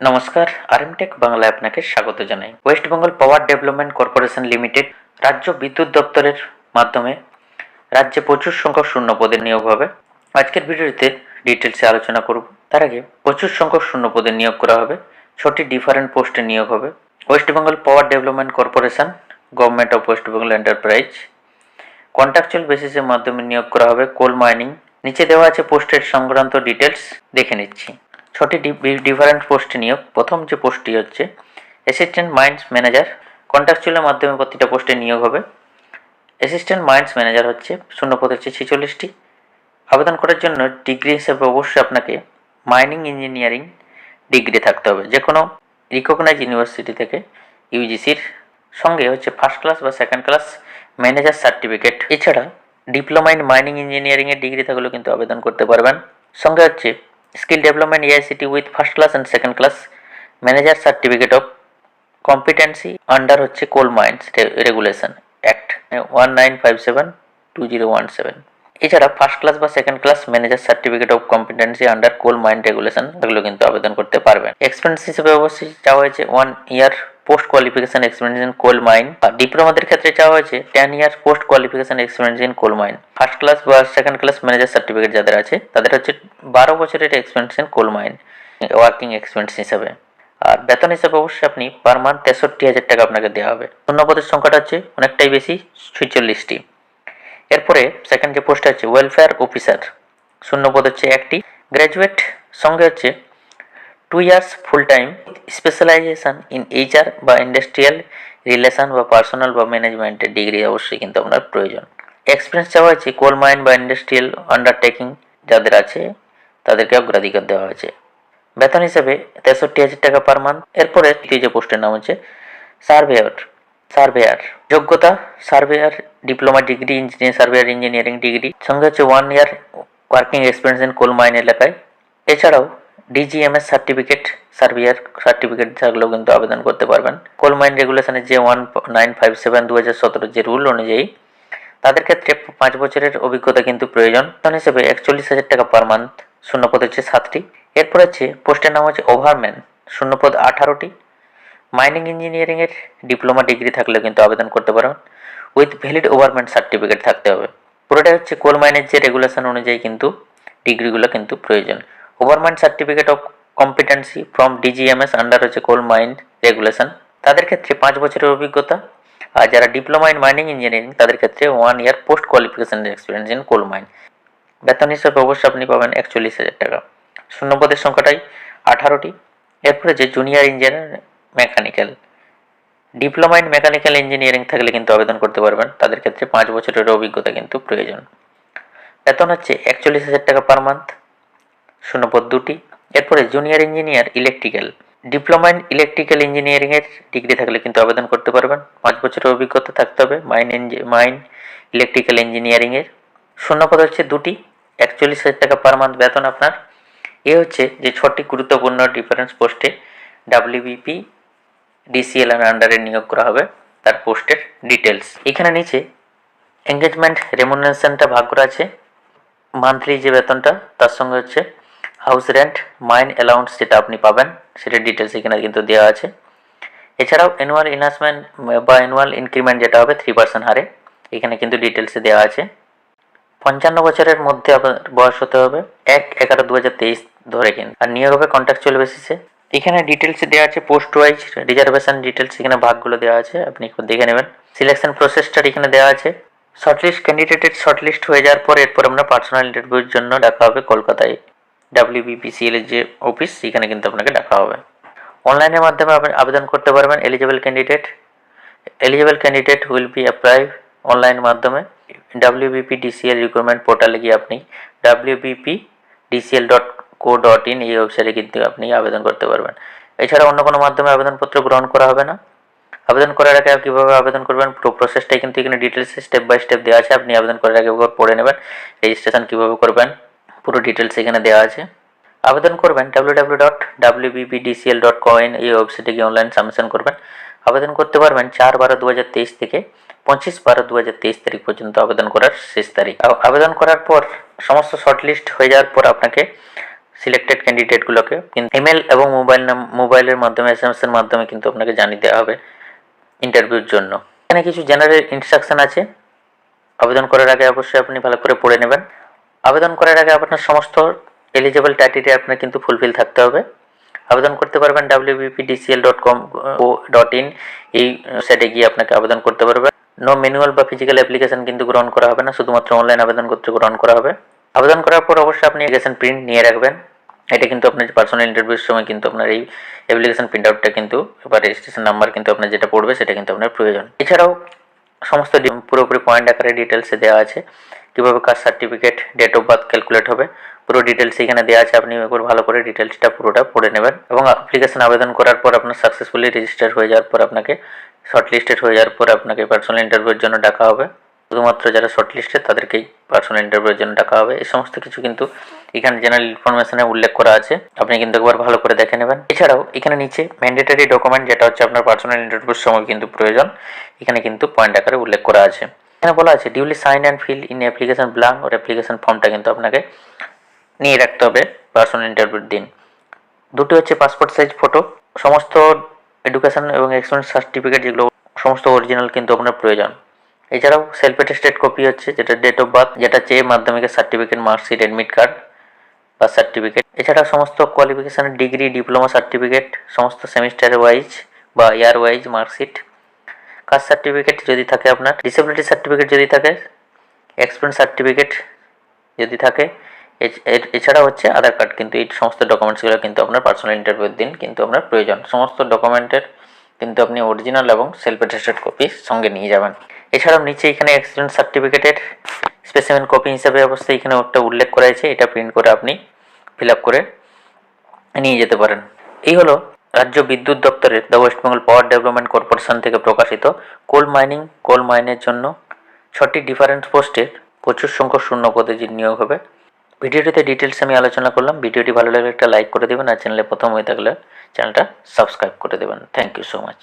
নমস্কার, আরএমটেক বাংলায় আপনাকে স্বাগত জানাই। West Bengal power development corporation limited, রাজ্য বিদ্যুৎ দপ্তরের মাধ্যমে রাজ্যে প্রচুর সংখ্যক শূন্য পদে নিয়োগ হবে। আজকের ভিডিওতে ডিটেলসে আলোচনা করব। তার আগে প্রচুর সংখ্যক শূন্য পদে নিয়োগ করা হবে। ছটি ডিফারেন্ট পোস্টে নিয়োগ হবে। West Bengal power development corporation, government of West Bengal enterprise. Contractual বেসিসের মাধ্যমে নিয়োগ করা হবে কোল মাইনিং। নিচে দেওয়া আছে পোস্টের সংক্রান্ত ডিটেলস দেখে নিচ্ছি। ছটি ডিফারেন্ট পোস্টে নিয়োগ। প্রথম যে পোস্টটি হচ্ছে অ্যাসিস্ট্যান্ট মাইন্স ম্যানেজার কন্ট্রাকচুয়ালের মাধ্যমে প্রতিটা পোস্টে নিয়োগ হবে। অ্যাসিস্ট্যান্ট মাইন্স ম্যানেজার হচ্ছে শূন্য পদ হচ্ছে ছেচল্লিশটি। আবেদন করার জন্য ডিগ্রি হিসেবে অবশ্যই আপনাকে মাইনিং ইঞ্জিনিয়ারিং ডিগ্রি থাকতে হবে। যে কোনো রিকগনাইজ ইউনিভার্সিটি থেকে ইউজিসির সঙ্গে হচ্ছে ফার্স্ট ক্লাস বা সেকেন্ড ক্লাস ম্যানেজার সার্টিফিকেট এছাড়া ডিপ্লোমা ইন মাইনিং ইঞ্জিনিয়ারিংয়ের ডিগ্রি থাকলেও কিন্তু আবেদন করতে পারবেন। সঙ্গে হচ্ছে skill development AICTE with first class and second class manager certificate of competency under হচ্ছে coal mines regulation act one nine five seven two zero one seven এছাড়া ফার্স্ট ক্লাস বা second class manager certificate of competency under coal mines regulation এগুলো কিন্তু আবেদন করতে পারবেন। Expense হিসেবে অবশ্যই চাওয়া হয়েছে one year post qualification experience in coal mine ডিপ্লোমাদের ক্ষেত্রে চাওয়া হয়েছে ten year post qualification experience in coal mine first class বা সেকেন্ড ক্লাস ম্যানেজার সার্টিফিকেট যাদের আছে, তাদের হচ্ছে বারো বছরের experience in coal mine working experience হিসাবে। আর বেতন হিসাবে অবশ্যই আপনি পার মান্থ তেষট্টি হাজার টাকা আপনাকে দেওয়া হবে। শূন্যপদের সংখ্যাটা হচ্ছে অনেকটাই বেশি ছয়চল্লিশটি এরপরে সেকেন্ড যে পোস্ট আছে ওয়েলফেয়ার অফিসার শূন্যপদ হচ্ছে একটি। গ্র্যাজুয়েট সঙ্গে হচ্ছে two years full time specialisation in HR বা ইন্ডাস্ট্রিয়াল রিলেশন বা পার্সোনাল বা ম্যানেজমেন্টের ডিগ্রি অবশ্যই কিন্তু আপনার প্রয়োজন। এক্সপিরিয়েন্স চাওয়া হয়েছে কোল মাইন বা ইন্ডাস্ট্রিয়াল আন্ডারটেকিং যাদের আছে, তাদেরকে অগ্রাধিকার দেওয়া হয়েছে। বেতন হিসেবে তেষট্টি হাজার টাকা পার মান্থ এরপরে তৃতীয় পোস্টের নাম হচ্ছে সার্ভেয়ার সার্ভেয়ার যোগ্যতা surveyor diploma degree engineer surveyor engineering degree সঙ্গে হচ্ছে one year working experience in coal mine এলাকায়। এছাড়াও ডিজিএমএস সার্টিফিকেট সার্ভিয়ার সার্টিফিকেট থাকলেও কিন্তু আবেদন করতে পারবেন। কোল মাইন রেগুলেশনের যে ওয়ান নাইন ফাইভ সেভেন দু হাজার সতেরো যে রুল অনুযায়ী, তাদের ক্ষেত্রে পাঁচ বছরের অভিজ্ঞতা কিন্তু প্রয়োজন। তখন হিসেবে একচল্লিশ হাজার টাকা পার মান্থ শূন্যপদ হচ্ছে সাতটি। এরপর হচ্ছে, পোস্টের নাম হচ্ছে ওভারম্যান শূন্যপদ আঠারোটি। মাইনিং ইঞ্জিনিয়ারিংয়ের ডিপ্লোমা ডিগ্রি থাকলেও কিন্তু আবেদন করতে পারবেন। উইথ ভ্যালিড ওভারম্যান সার্টিফিকেট থাকতে হবে। পুরোটাই হচ্ছে কোল মাইনের যে রেগুলেশন অনুযায়ী কিন্তু ডিগ্রিগুলো কিন্তু প্রয়োজন। Overman certificate of competency from DGMS under হচ্ছে কোল মাইন রেগুলেশন তাদের ক্ষেত্রে পাঁচ বছরের অভিজ্ঞতা। আর যারা ডিপ্লোমা ইন মাইনিং ইঞ্জিনিয়ারিং তাদের ক্ষেত্রে one year post qualification experience in coal mine বেতন হিসাবে অবশ্যই আপনি পাবেন একচল্লিশ হাজার টাকা। শূন্যপদের সংখ্যাটাই আঠারোটি। এরপরে যে junior engineer mechanical diploma in mechanical engineering থাকলে কিন্তু আবেদন করতে পারবেন। তাদের ক্ষেত্রে পাঁচ বছরের অভিজ্ঞতা কিন্তু প্রয়োজন। বেতন হচ্ছে একচল্লিশ হাজার টাকা পার মান্থ শূন্যপদ দুটি। এরপরে junior engineer electrical diploma in electrical ইঞ্জিনিয়ারিংয়ের ডিগ্রি থাকলে কিন্তু আবেদন করতে পারবেন। পাঁচ বছরের অভিজ্ঞতা থাকতে হবে মাইন মাইন ইলেকট্রিক্যাল ইঞ্জিনিয়ারিংয়ের শূন্যপদ হচ্ছে দুটি। একচল্লিশ হাজার টাকা পার মান্থ বেতন আপনার। এ হচ্ছে যে ছটি গুরুত্বপূর্ণ ডিফারেন্স পোস্টে ডাব্লিউবিপি ডিসিএল এর আন্ডারে নিয়োগ করা হবে তার পোস্টের ডিটেলস এখানে নিচে এঙ্গেজমেন্ট রেমুনারেশনটা ভাগ করা আছে। মান্থলি যে বেতনটা, তার সঙ্গে হচ্ছে হাউস রেন্ট, মাইন অ্যালাউন্স যেটা আপনি পাবেন, সেটার ডিটেলস এখানে কিন্তু দেওয়া আছে। এছাড়াও অ্যানুয়াল ইনভেস্টমেন্ট বা অ্যানুয়াল ইনক্রিমেন্ট যেটা হবে থ্রি পার্সেন্ট হারে, এখানে কিন্তু ডিটেলসে দেওয়া আছে। পঞ্চান্ন বছরের মধ্যে আপনার বয়স হতে হবে, এক এগারো দু হাজার তেইশ ধরে কিন্তু। আর নিয়োগ হবে কন্ট্রাকচুয়াল বেসিসে এখানে ডিটেলস দেওয়া আছে পোস্ট ওয়াইজ রিজার্ভেশন ডিটেলস এখানে ভাগগুলো দেওয়া আছে, আপনি একটু দেখে নেবেন। সিলেকশন প্রসেসটা এখানে দেওয়া আছে। শর্টলিস্ট ক্যান্ডিডেটের শর্টলিস্ট হয়ে যাওয়ার পর, এরপর আমরা পার্সোনাল ইন্টারভিউর জন্য ডাকা হবে কলকাতায়। ডাব্লিউবিপিসিএল এর যে অফিস সেখানে কিন্তু আপনাকে ডাকা হবে। অনলাইনের মাধ্যমে আপনি আবেদন করতে পারবেন eligible candidate eligible candidate will be apply online মাধ্যমে। ডাব্লিউবিপি ডিসিএল রিক্রুটমেন্ট পোর্টালে গিয়ে আপনি WBP DCL dot co dot in এই ওয়েবসাইটে কিন্তু আপনি আবেদন করতে পারবেন। এছাড়া অন্য কোনো মাধ্যমে আবেদনপত্র গ্রহণ করা হবে না। আবেদন করার আগে কীভাবে আবেদন করবেন, পুরো প্রসেসটাই কিন্তু এখানে ডিটেলসে স্টেপ বাই স্টেপ দেওয়া আছে। আপনি আবেদন করার আগে পড়ে নেবেন রেজিস্ট্রেশন কীভাবে করবেন পুরো ডিটেলস এখানে দেওয়া আছে। আবেদন করবেন W W dot WBPDCL dot co in এই ওয়েবসাইটে গিয়ে অনলাইন সাবমিশন করবেন। আবেদন করতে পারবেন চার বারো দু হাজার তেইশ থেকে পঁচিশ বারো দু হাজার তেইশ তারিখ পর্যন্ত আবেদন করার শেষ তারিখ। আবেদন করার পর সমস্ত শর্টলিস্ট হয়ে যাওয়ার পর আপনাকে সিলেক্টেড ক্যান্ডিডেটগুলোকে কিন্তু ইমেল এবং মোবাইল মোবাইলের মাধ্যমে এস মাধ্যমে কিন্তু আপনাকে জানিয়ে দেওয়া হবে ইন্টারভিউর জন্য। এখানে কিছু জেনারেল ইনস্ট্রাকশন আছে। আবেদন করার আগে অবশ্যই আপনি ভালো করে পড়ে নেবেন। আবেদন করার আগে আপনার সমস্ত এলিজেবল টাইটেরিয়া আপনার কিন্তু ফুলফিল থাকতে হবে। আবেদন করতে পারবেন WBPDCL dot com o dot in এই সাইটে গিয়ে আপনাকে আবেদন করতে পারবেন নো ম্যানুয়াল বা ফিজিক্যাল অ্যাপ্লিকেশন কিন্তু গ্রহণ করা হবে না, শুধুমাত্র অনলাইন আবেদন করতে গ্রহণ করা হবে। আবেদন করার পর অবশ্যই আপনি অ্যাপ্লিকেশন প্রিন্ট নিয়ে রাখবেন। এটা কিন্তু আপনার পার্সোনাল ইন্টারভিউর সময় কিন্তু আপনার এই অ্যাপ্লিকেশন প্রিন্ট আউটটা কিন্তু বা রেজিস্ট্রেশন নাম্বার কিন্তু আপনার যেটা পড়বে, সেটা কিন্তু আপনার প্রয়োজন। এছাড়াও সমস্ত পুরোপুরি পয়েন্ট আকারে ডিটেলসে দেওয়া আছে। কীভাবে caste certificate date of birth calculate হবে, পুরো ডিটেলস এখানে দেওয়া আছে, আপনি একবার ভালো করে ডিটেলসটা পুরোটা পড়ে নেবেন এবং অ্যাপ্লিকেশন আবেদন করার পর আপনার সাকসেসফুলি রেজিস্টার হয়ে যাওয়ার পর আপনাকে শর্টলিস্টেড হয়ে যাওয়ার পর আপনাকে পার্সোনাল ইন্টারভিউর জন্য ডাকা হবে। শুধুমাত্র যারা শর্টলিস্টেড তাদেরকেই পার্সোনাল ইন্টারভিউর জন্য ডাকা হবে। এই সমস্ত কিছু কিন্তু এখানে জেনারেল ইনফরমেশনে উল্লেখ করা আছে। আপনি কিন্তু একবার ভালো করে দেখে নেবেন। এছাড়াও এখানে নিচে ম্যান্ডেটারি ডকুমেন্ট যেটা হচ্ছে আপনার পার্সোনাল ইন্টারভিউর সময় কিন্তু প্রয়োজন, এখানে কিন্তু পয়েন্ট আকারে উল্লেখ করা আছে। এখানে বলা আছে duly sign and fill in application blank or application ফর্মটা কিন্তু আপনাকে নিয়ে রাখতে হবে পার্সোনাল ইন্টারভিউর দিন। দুটি হচ্ছে পাসপোর্ট সাইজ ফটো সমস্ত এডুকেশন এবং এক্সপিরিয়েন্স সার্টিফিকেট যেগুলো, সমস্ত অরিজিনাল কিন্তু আপনার প্রয়োজন। এছাড়াও সেলফ অ্যাটেস্টেড কপি হচ্ছে, যেটা ডেট অফ বার্থ যেটা চেয়ে মাধ্যমিকের সার্টিফিকেট মার্কশিট অ্যাডমিট কার্ড বা সার্টিফিকেট এছাড়া সমস্ত কোয়ালিফিকেশানের ডিগ্রি ডিপ্লোমা সার্টিফিকেট সমস্ত সেমিস্টার ওয়াইজ বা year wise marksheet caste certificate যদি থাকে আপনার ডিসেবিলিটি সার্টিফিকেট যদি থাকে এক্সপিরিয়েন্স সার্টিফিকেট যদি থাকে এছাড়া হচ্ছে আধার কার্ড কিন্তু এই সমস্ত ডকুমেন্টসগুলো কিন্তু আপনার পার্সোনাল ইন্টারভিউর দিন কিন্তু আপনার প্রয়োজন। সমস্ত ডকুমেন্টের কিন্তু আপনি অরিজিনাল এবং সেলফ অ্যাটেস্টেড কপি সঙ্গে নিয়ে যাবেন। এছাড়াও নিচে এখানে এক্সপিরিয়েন্স সার্টিফিকেটের স্পেসিমেন কপি হিসাবে অবশ্যই এখানে একটা উল্লেখ করা আছে এটা প্রিন্ট করে আপনি ফিল আপ করে নিয়ে যেতে পারেন। এই হলো রাজ্য বিদ্যুৎ দপ্তরের the West Bengal power development corporation থেকে প্রকাশিত কোল মাইনিং, কোল মাইনের জন্য ছটি ডিফারেন্ট পোস্টের প্রচুর সংখ্যক শূন্য পদে নিয়োগ হবে। ভিডিওটিতে ডিটেলস আমি আলোচনা করলাম। ভিডিওটি ভালো লাগলে একটা লাইক করে দেবেন আর চ্যানেলে প্রথম হয়ে থাকলে চ্যানেলটা সাবস্ক্রাইব করে দেবেন। Thank you so much.